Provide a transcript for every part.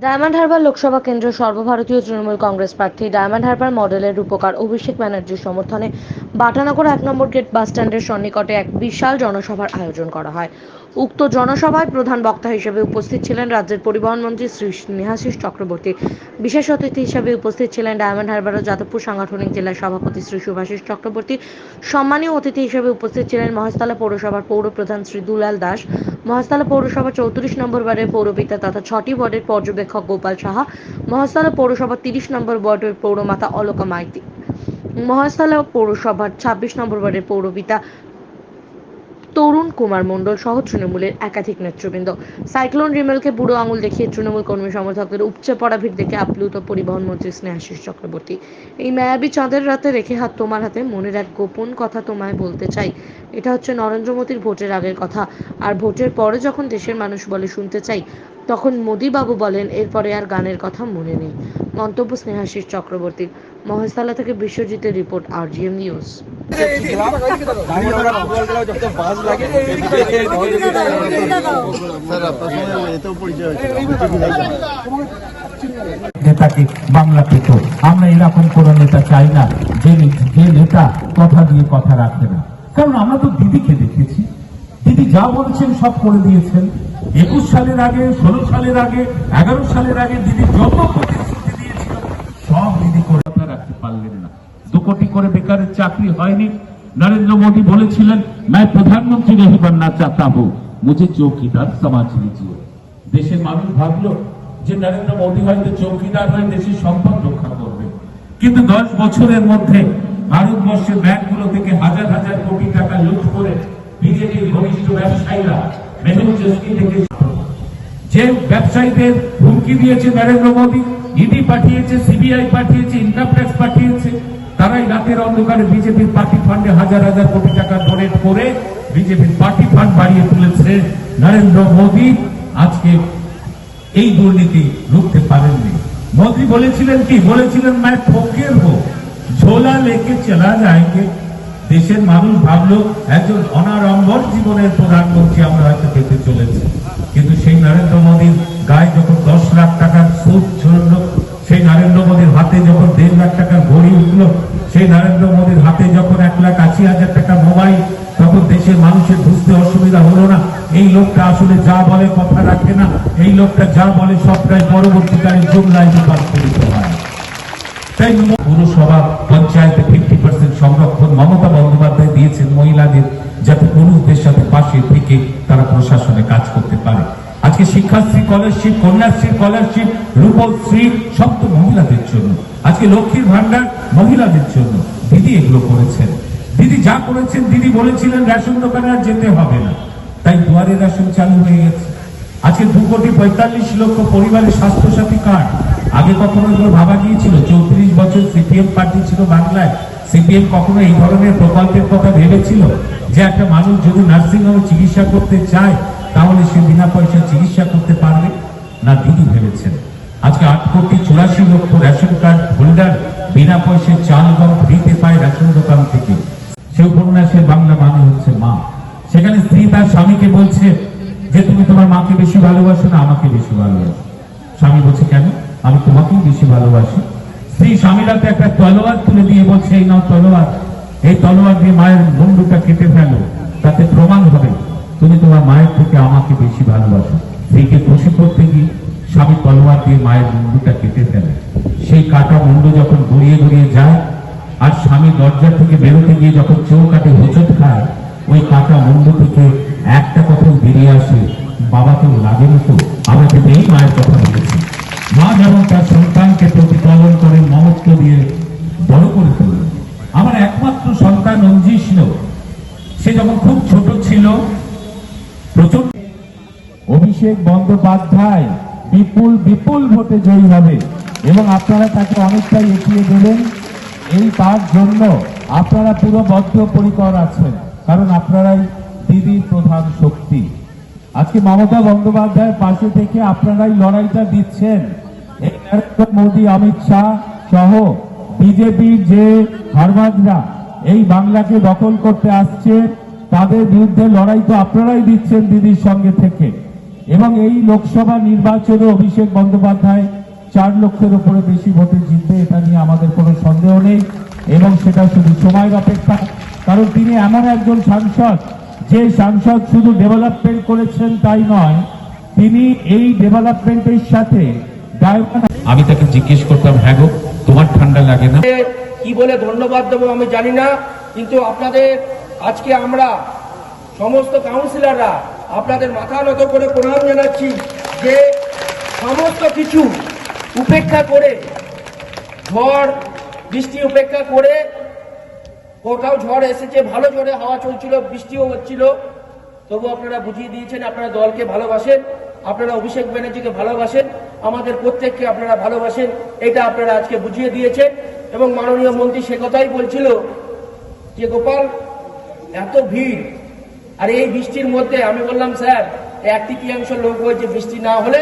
Diamond Harbour Lok Sabha কেন্দ্র সর্বভারতীয় তৃণমূল কংগ্রেস প্রার্থী ডায়মন্ড হারবার মডেলের রূপকার অভিষেক ব্যানার্জির সমর্থনে বাটানগর এক নম্বর গেট বাসস্ট্যান্ডের সন্নিকটে এক বিশাল জনসভার আয়োজন করা হয়। উক্ত জনসভায় প্রধান বক্তা হিসেবে উপস্থিত ছিলেন রাজ্যের পরিবহন মন্ত্রী শ্রী স্নেহাশিস চক্রবর্তী। বিশেষ অতিথি হিসেবে উপস্থিত ছিলেন ডায়মন্ড হারবার ও যাদবপুর সাংগঠনিক জেলার সভাপতি শ্রী সুভাষিস চক্রবর্তী। সম্মানীয় অতিথি হিসেবে উপস্থিত ছিলেন মহেশতলা পৌরসভার পৌরপ্রধান শ্রী দুলাল দাস। মহেশতলা পৌরসভা চৌত্রিশ নম্বর ওয়ার্ডের পৌরপিতা তথা ছটি ওয়ার্ডের পর্যবেক্ষক গোপাল সাহা। মহেশতলা পৌরসভা তিরিশ নম্বর ওয়ার্ডের পৌরমাতা অলকা মাইতি। মহেশতলা পৌরসভার ছাব্বিশ নম্বর ওয়ার্ডের পৌরপিতা তরুণ কুমার মণ্ডল সহ তৃণমূলের একাধিক নেতৃবৃন্দ। সাইক্লোন রিমেলকে বুড়ো আঙুল দেখিয়ে তৃণমূল কর্মী সমর্থকদের উপচে পড়া ভিড় দেখে আপ্লুত পরিবহন মন্ত্রী স্নেহাশিস চক্রবর্তী। এই মায়াবী চাঁদের রাতে রেখে হাত তোমার হাতে, মনের এক গোপন কথা তোমায় বলতে চাই। এটা হচ্ছে নরেন্দ্র মোদীর ভোটের আগের কথা। আর ভোটের পরে যখন দেশের মানুষ বলে শুনতে চাই, তখন মোদীবাবু বলেন, এরপরে আর গানের কথা মনে নেই। মন্তব্য স্নেহাশিস চক্রবর্তীর। মহেশতলা থেকে বিশ্বজিতের রিপোর্ট আর জিএম নিউজ নেতাকে বাংলা আমরা এরকম কোন নেতা চাই না, যে যে নেতা কথা দিয়ে কথা রাখে না। কারণ আমরা তো দিদিকে দেখেছি। দিদি যা বলেছেন সব করে দিয়েছেন। একুশ সালের আগে, ষোলো সালের আগে, এগারো সালের আগে দিদি যত দিয়েছিল সব দিদি করে কথা রাখতে পারলেন না দু কোটি করে বেকারের চাকরি হয়নি নরেন্দ্র মোদী বলেছিলেন मैं প্রধানমন্ত্রী नहीं बनना चाहता हूं मुझे चौकीदार समाज लीजिए দেশের মানুষ ভাবলো যে নরেন্দ্র মোদী হয়তো চৌকিদার হয়ে দেশের সম্পদ রক্ষা করবে কিন্তু দশ বছরের মধ্যে ভারতবর্ষের ব্যাংকগুলো থেকে হাজার হাজার কোটি টাকা লুট করে বিজেপির ঘনিষ্ঠ ব্যবসায়ীরা মেহুল চস্কি থেকে যে ব্যবসায়ীদের হুমকি দিয়েছে নরেন্দ্র মোদী ইডি পাঠিয়েছে সিবিআই পাঠিয়েছে ইনকাম ট্যাক্স পাঠিয়েছে তারাই রাতের অন্ধকারে বিজেপির পার্টি ফান্ডে হাজার হাজার কোটি টাকা ডোনেট করে বিজেপির পার্টি ফান্ড বাড়িয়ে তুলেছে নরেন্দ্র মোদী। আজকে এই দুর্নীতি রুখতে পারেননি। মোদী বলেছিলেন কি? বলেছিলেন मैं ফকির হো, ঝোলা লেকে চলা যায়গে। দেশের মানুষ ভাবলো, একজন অনারম্বর জীবনের প্রধানমন্ত্রী আমরা হয়তো পেতে চলেছি। কিন্তু সেই নরেন্দ্র মোদীর গায়ে যখন দশ লাখ টাকার সুদ চলল সেই নরেন্দ্র মোদীর হাতে যখন দেড় লাখ টাকার ঘড়ি উঠল, সেই নরেন্দ্র মোদীর হাতে যখন এক লাখ আশি হাজার টাকা মোবাইল, তখন দেশের মানুষের বুঝতে অসুবিধা হলো না। এই লোকটা আসলে যা বলে কথা রাখে না, এই লোকটা যা বলে সবটাই পরবর্তীকালে জুমলায় রূপান্তরিত হয়। তাই পুরসভা পঞ্চায়েতে ফিফটি পার্সেন্ট সংরক্ষণ মমতা বন্দ্যোপাধ্যায় দিয়েছেন মহিলাদের যাতে পুরুষদের সাথে পাশে থেকে তারা প্রশাসনে কাজ করতে পারে। আজকে শিক্ষাশ্রী স্কলারশিপ কন্যাশ্রী স্কলারশিপ রূপশ্রী, সব তো মহিলাদের জন্য। আজকে লক্ষ্মীর ভান্ডার মহিলাদের জন্য। দিদি এগুলো করেছেন। দিদি যা করেছেন, দিদি বলেছিলেন, রেশন দোকানে আর যেতে হবে না। তাই দুয়ারে রেশন চালু হয়ে গেছে। আজকে দু কোটি পঁয়তাল্লিশ লক্ষ পরিবারের স্বাস্থ্যসাথী কার্ড। আগে কখনো এগুলো ভাবা গিয়েছিল? চৌত্রিশ বছর সিপিএম পার্টি ছিল বাংলায়। সিপিএম কখনো এই ধরনের প্রকল্পের কথা ভেবেছিল? যে একটা মানুষ যদি নার্সিং হোমে চিকিৎসা করতে চায় তাহলে সে বিনা পয়সা চিকিৎসা করতে পারবে না দিদি ভেবেছেন? আজকে আট কোটি চুরাশি লক্ষ রেশন কার্ড হোল্ডার বিনা পয়সায় চাল গম ফ্রিতে পায় রেশন দোকান থেকে। সে উপন্যাসের বাংলা মানে হচ্ছে মা। সেখানে স্ত্রী তার স্বামীকে বলছে যে, তুমি তোমার মাকে বেশি ভালোবাসো না, আমাকে বেশি ভালোবাসো। স্বামী বলছে, কেন? আমি তোমাকেই বেশি ভালোবাসি। স্ত্রী স্বামীর হাতে একটা তলোয়ার তুলে দিয়ে বলছে, এই নাও তলোয়ার। এই তলোয়ার দিয়ে মায়ের মুন্ডুটা কেটে ফেলো, তাতে প্রমাণ হবে। তুমি তোমার মায়ের থেকে আমাকে বেশি ভালোবাসো। স্ত্রীকে খুশি করতে গিয়ে স্বামী তলোয়ার দিয়ে মায়ের মুন্ডুটা কেটে ফেলে। সেই কাটা মুন্ডু যখন গড়িয়ে গড়িয়ে যায়, আর স্বামী দরজা থেকে বেরোতে গিয়ে যখন চৌকাটে হোঁচট খায়, ওই কাটা মুন্ডু থেকে একটা কথা বেরিয়ে আসে বাবাকেও লাগেনি তো? আমাকে এই মায়ের কথা বলেছি। মা যেমন তার সন্তানকে প্রতিপালন করে, মমত্ব দিয়ে বড় করে তুলল আমার একমাত্র সন্তান অঞ্জিষ্ণ। সে যখন খুব ছোট ছিল প্রচণ্ড অভিষেক বন্দ্যোপাধ্যায় বিপুল বিপুল ভোটে জয়ী হবে এবং আপনারা তাকে অনেকটাই এগিয়ে দেবেন এই তার জন্য আপনারা পুরো বদ্ধপরিকর আছেন, কারণ আপনারাই দিদির প্রধান শক্তি। আজকে মমতা বন্দ্যোপাধ্যায়ের পাশে থেকে আপনারাই লড়াইটা দিচ্ছেন। নরেন্দ্র মোদী, অমিত শাহ সহ বিজেপির যে হারমাদরা এই বাংলাকে দখল করতে আসছে তাদের বিরুদ্ধে লড়াই তো আপনারাই দিচ্ছেন দিদির সঙ্গে থেকে। এবং এই লোকসভা নির্বাচনে অভিষেক বন্দ্যোপাধ্যায় চার লক্ষের উপরে বেশি ভোটে জিতবে এটা নিয়ে আমাদের কোনো সন্দেহ নেই। এবং সেটা শুধু সময়ের অপেক্ষা কারণ তিনি এমন একজন সাংসদ যে সাংসদ শুধু ডেভেলপমেন্ট করেছেন তাই নয় তিনি এই ডেভেলপমেন্টের সাথে আমি তাকে জিজ্ঞেস করতাম হ্যাঁ গো তোমার ঠান্ডা লাগে না? কি বলে ধন্যবাদ দেবো আমি জানি না কিন্তু আপনাদের আজকে আমরা সমস্ত কাউন্সিলররা আপনাদের মাথা নত করে প্রণাম জানাচ্ছি যে সমস্ত কিছু উপেক্ষা করে, ঝড়, বৃষ্টি উপেক্ষা করে, কোথাও ঝড় এসেছে, ভালো ঝড়ে হাওয়া চলছিল, বৃষ্টিও হচ্ছিল। তবু আপনারা বুঝিয়ে দিয়েছেন, আপনারা দলকে ভালোবাসেন, আপনারা অভিষেক ব্যানার্জিকে ভালোবাসেন, আমাদের প্রত্যেককে আপনারা ভালোবাসেন, এটা আপনারা আজকে বুঝিয়ে দিয়েছেন। এবং মাননীয় মন্ত্রী সে কথাই বলছিল যে, গোপাল এত ভিড়। আর এই বৃষ্টির মধ্যে আমি বললাম, স্যার, এক তৃতীয়াংশ লোক হয়েছে বৃষ্টি না হলে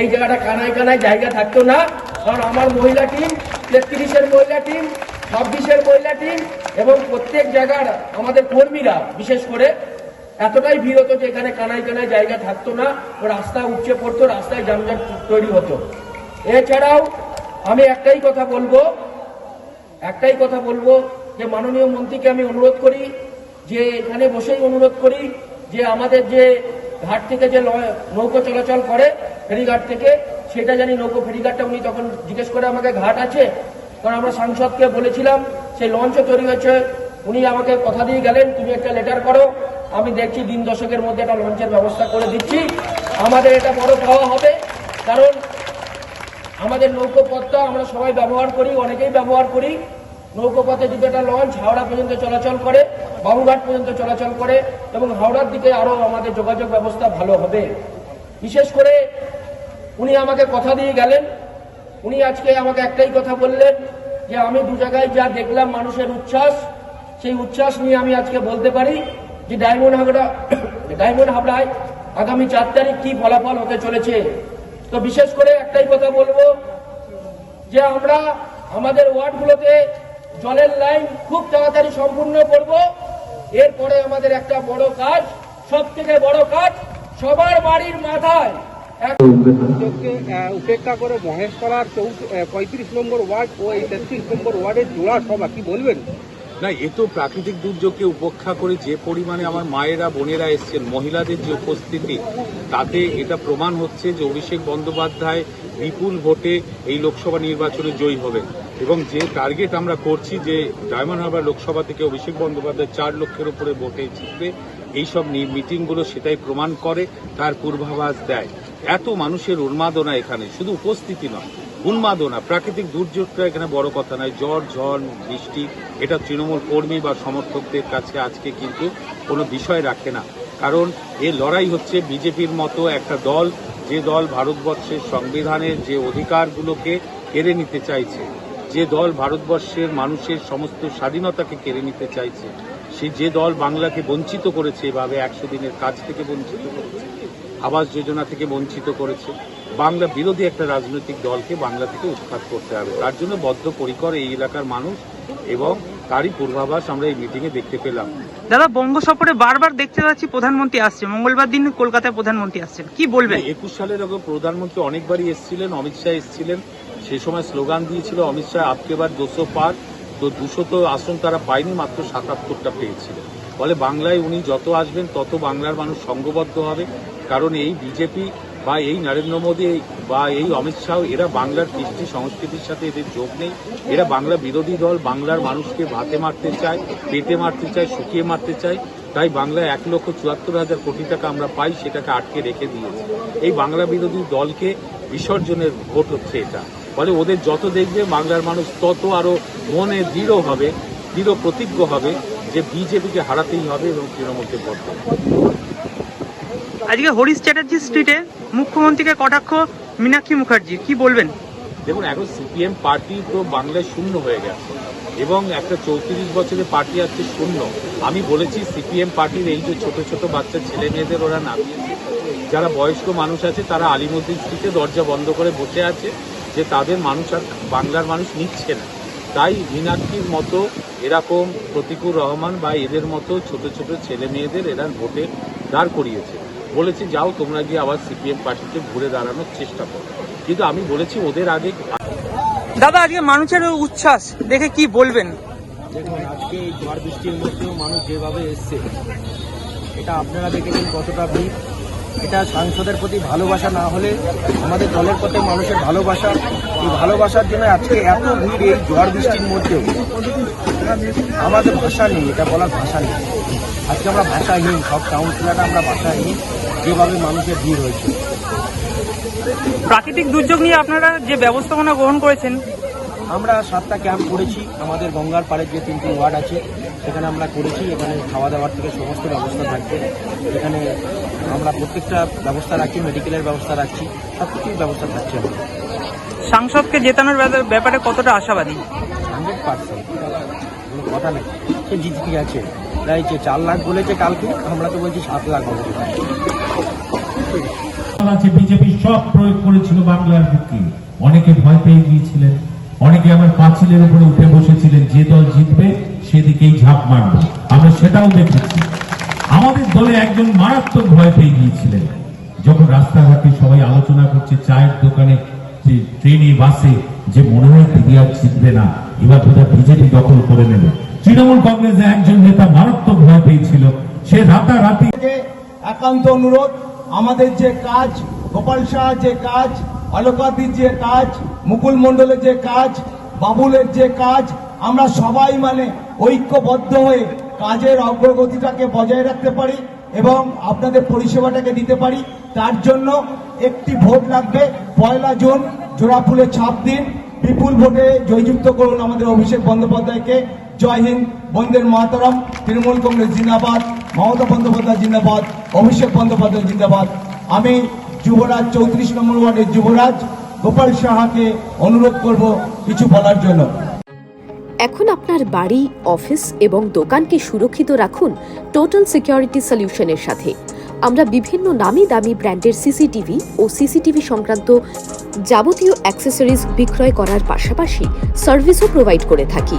এই জায়গাটা কানায় কানায় জায়গা থাকতো না। কারণ আমার মহিলা টিম, তেত্রিশের মহিলা টিম, ছাব্বিশের মহিলা টিম এবং প্রত্যেক জায়গার আমাদের কর্মীরা, বিশেষ করে, এতটাই ভিড় হতো যে এখানে কানায় কানায় জায়গা থাকতো না, রাস্তা উপচে পড়তো, রাস্তায় যানজট তৈরি হতো। এছাড়াও আমি একটাই কথা বলব, একটাই কথা বলব যে মাননীয় মন্ত্রীকে আমি অনুরোধ করি যে এখানে বসেই অনুরোধ করি যে আমাদের যে ঘাট থেকে যে নৌকো চলাচল করে ফেরিঘাট থেকে, সেটা জানি নৌকো ফেরিঘাটটা উনি তখন জিজ্ঞেস করে আমাকে ঘাট আছে? কারণ আমরা সাংসদকে বলেছিলাম, সেই লঞ্চও তৈরি হয়েছে। উনি আমাকে কথা দিয়ে গেলেন, তুমি একটা লেটার করো, আমি দেখছি দিন দশকের মধ্যে একটা লঞ্চের ব্যবস্থা করে দিচ্ছি। আমাদের এটা বড় পাওয়া হবে, কারণ আমাদের নৌকোপথটা আমরা সবাই ব্যবহার করি, অনেকেই ব্যবহার করি। নৌকোপথে যদি একটা লঞ্চ হাওড়া পর্যন্ত চলাচল করে বাবুঘাট পর্যন্ত চলাচল করে এবং হাওড়ার দিকে আরও আমাদের যোগাযোগ ব্যবস্থা ভালো হবে। বিশেষ করে উনি আমাকে কথা দিয়ে গেলেন। উনি আজকে আমাকে একটাই কথা বললেন যে আমি দু জায়গায় যা দেখলাম মানুষের উচ্ছ্বাস, সেই উচ্ছ্বাস নিয়ে আমি আজকে বলতে পারি যে ডায়মন্ড হাবড়া ডায়মন্ড হাবড়ায় আগামী চার তারিখ কি ফলাফল হতে চলেছে। তো বিশেষ করে একটাই কথা বলব যে আমরা আমাদের ওয়ার্ডগুলোতে জলের লাইন খুব তাড়াতাড়ি সম্পূর্ণ করব। এরপরে আমাদের একটা বড় কাজ সব থেকে বড় কাজ, সবার বাড়ির মাথায়। উপেক্ষা করে মহেশতলার পঁয়ত্রিশ নম্বর ওয়ার্ড ও এই তেত্রিশ নম্বর ওয়ার্ডের জোড়া সভা, কি বলবেন? না, এ তো প্রাকৃতিক দুর্যোগকে উপেক্ষা করে যে পরিমাণে আমার মায়েরা, বোনেরা এসছেন, মহিলাদের যে উপস্থিতি, তাতে এটা প্রমাণ হচ্ছে যে অভিষেক বন্দ্যোপাধ্যায় বিপুল ভোটে এই লোকসভা নির্বাচনে জয়ী হবেন। এবং যে টার্গেট আমরা করছি যে ডায়মন্ড হারবার লোকসভা থেকে অভিষেক বন্দ্যোপাধ্যায় চার লক্ষের উপরে ভোটে জিতবে এইসব মিটিংগুলো সেটাই প্রমাণ করে, তার পূর্বাভাস দেয়। এত মানুষের উন্মাদনা এখানে, শুধু উপস্থিতি নয়। উন্মাদনা, প্রাকৃতিক দুর্যোগটা এখানে বড় কথা নয়। ঝড় ঝড়, বৃষ্টি, এটা তৃণমূল কর্মী বা সমর্থকদের কাছে আজকে কিন্তু কোনো বিষয় রাখে না। কারণ এ লড়াই হচ্ছে বিজেপির মতো একটা দল, যে দল ভারতবর্ষের সংবিধানের যে অধিকারগুলোকে কেড়ে নিতে চাইছে, যে দল ভারতবর্ষের মানুষের সমস্ত স্বাধীনতাকে কেড়ে নিতে চাইছে, সে যে দল বাংলাকে বঞ্চিত করেছে, এভাবে একশো দিনের কাজ থেকে বঞ্চিত করেছে, আবাস যোজনা থেকে বঞ্চিত করেছে বাংলা বিরোধী একটা রাজনৈতিক দলকে বাংলা থেকে উৎখাত করতে হবে। তার জন্য বদ্ধপরিকর এই এলাকার মানুষ এবং তারই পূর্বাভাস আমরা এই মিটিংয়ে দেখতে পেলাম। দাদা বঙ্গ সফরে বারবার দেখতে পাচ্ছি প্রধানমন্ত্রী আসছে। মঙ্গলবার দিন কলকাতায় প্রধানমন্ত্রী আসছেন। কি বলবেন? একুশ সালের আগে প্রধানমন্ত্রী অনেকবারই এসেছিলেন অমিত শাহ এসেছিলেন। সে সময় স্লোগান দিয়েছিল অমিত শাহ আপকেবার দুশো পার। তো দুশো তো আসন তারা পায়নি মাত্র সাতাত্তরটা পেয়েছিল। ফলে বাংলায় উনি যত আসবেন তত বাংলার মানুষ সঙ্গবদ্ধ হবে। কারণ এই বিজেপি বা এই নরেন্দ্র মোদী বা এই অমিত শাহ, এরা বাংলার কৃষ্টি সংস্কৃতির সাথে এদের যোগ নেই। এরা বাংলা বিরোধী দল, বাংলার মানুষকে ভাতে মারতে চায়, পেটে মারতে চায়, শুকিয়ে মারতে চায়। তাই বাংলায় এক লক্ষ চুয়াত্তর হাজার কোটি টাকা আমরা পাই, সেটাকে আটকে রেখে দিয়েছে। এই বাংলা বিরোধী দলকে বিসর্জনের ভোট হচ্ছে এটা। ফলে ওদের যত দেখবে, বাংলার মানুষ তত আরও মনে দৃঢ় হবে, দৃঢ় প্রতিজ্ঞ হবে যে বিজেপিকে হারাতেই হবে এবং তৃণমূলকে ভোট আজকে হরিশ চ্যাটার্জি স্ট্রিটে মুখ্যমন্ত্রীকে কটাক্ষ? মীনাক্ষী মুখার্জি, কি বলবেন? দেখুন, এখন সিপিএম পার্টি তো বাংলায় শূন্য হয়ে গেছে এবং একটা চৌত্রিশ বছরের পার্টি আছে শূন্য। আমি বলেছি সিপিএম পার্টির এই যে ছোট ছোট বাচ্চা ছেলে মেয়েদের ওরা নামিয়েছে। যারা বয়স্ক মানুষ আছে, তারা আলিমুদ্দিন স্ট্রিটে দরজা বন্ধ করে বসে আছে যে তাদের মানুষ আর বাংলার মানুষ নিচ্ছে না। তাই মীনাক্ষীর মতো এরকম প্রতিকুর রহমান বা এদের মতো ছোট ছোট ছেলে মেয়েদের এরা ভোটে দাঁড় করিয়েছে। বলেছে যাও তোমরা গিয়ে আবার সিপিএম পার্টিতে ঘুরে দাঁড়ানোর চেষ্টা করো। কিন্তু আমি বলেছি ওদের আগে দাদা আজকে মানুষের উচ্ছ্বাস। দেখে কি বলবেন? দেখুন আজকে এই ঝড় বৃষ্টির মধ্যেও মানুষ যেভাবে এসছে এটা আপনারা দেখেছেন কতটা ভিড়। এটা সাংসদের প্রতি ভালোবাসা না হলে আমাদের দলের প্রতি মানুষের ভালোবাসা, এই ভালোবাসার জন্য আজকে এত ভিড়, এই ঝড় বৃষ্টির মধ্যেও। আমাদের ভাষা নেই, এটা বলার ভাষা নেই। আজকে আমরা ভাষাহীন, সব কাউন্সিলাররা আমরা ভাষাহীন, যেভাবে মানুষের ভিড় হয়েছে। প্রাকৃতিক দুর্যোগ নিয়ে আপনারা যে ব্যবস্থাপনা গ্রহণ করেছেন আমরা সাতটা ক্যাম্প করেছি। আমাদের গঙ্গার পাড়ের যে তিনটি ওয়ার্ড আছে সেখানে আমরা করেছি। এখানে খাওয়া দাওয়ার থেকে সমস্ত ব্যবস্থা থাকবে এখানে আমরা প্রত্যেকটা ব্যবস্থা রাখছি মেডিকেলের ব্যবস্থা রাখছি। সব কিছুর ব্যবস্থা থাকছে সাংসদকে জেতানোর ব্যাপারে- ব্যাপারে কতটা আশাবাদী? Hundred percent. কোনো কথা নেই। সে জিতকি আছে। তাই যে চার লাখ বলেছে কালকে আমরা তো বলছি সাত লাখ হবে আছে বিজেপি সব প্রয়োগ করেছিল বাংলার বুকে। অনেকে ভয় পেয়ে গিয়েছিলেন। অনেকে আমার পাঁচিলের উপরে উঠে বসেছিলেন, যে দল জিতবে সেদিকেই ঝাঁপ মারব। আমরা সেটাও দেখেছি। আমাদের দলে একজন মারাত্মক ভয় পেয়ে গিয়েছিলেন। যখন রাস্তাঘাটে সবাই আলোচনা করছে, চায়ের দোকানে ট্রেনে, বাসে যে মনে হয় দিদি আর জিতবে না, এবার বোধহয় বিজেপি দখল করে নেবে। তৃণমূল কংগ্রেসে একজন নেতা মারাত্মক ভয় পেয়েছিল। সে রাতারাতি একান্ত অনুরোধ, আমাদের যে কাজ, গোপাল শাহ যে কাজ অলোকাদির যে কাজ, মুকুল মণ্ডলের যে কাজ, বাবুলের যে কাজ, আমরা সবাই মানে ঐক্যবদ্ধ হয়ে কাজের অগ্রগতিটাকে বজায় রাখতে পারি এবং আপনাদের পরিষেবাটাকে দিতে পারি। তার জন্য একটি ভোট লাগবে, পয়লা জুন, জোড়াফুলে ছাপ দিন। বিপুল ভোটে জয়যুক্ত করুন আমাদের অভিষেক বন্দ্যোপাধ্যায়কে। জয় হিন্দ, বন্দের মাতারাম, তৃণমূল কংগ্রেস জিন্দাবাদ, মমতা বন্দ্যোপাধ্যায় জিন্দাবাদ, অভিষেক বন্দ্যোপাধ্যায় জিন্দাবাদ। আমি যুবরাজ চৌত্রিশ নম্বর ওয়ার্ডের যুবরাজ, গোপাল সাহাকে অনুরোধ করব কিছু বলার জন্য। এখন আপনার বাড়ি, অফিস এবং দোকানকে সুরক্ষিত রাখুন টোটাল সিকিউরিটি সলিউশনের সাথে। আমরা বিভিন্ন নামি দামি ব্র্যান্ডের সিসিটিভি ও সিসিটিভি সংক্রান্ত যাবতীয় অ্যাক্সেসরিজ বিক্রয় করার পাশাপাশি সার্ভিসও প্রোভাইড করে থাকি।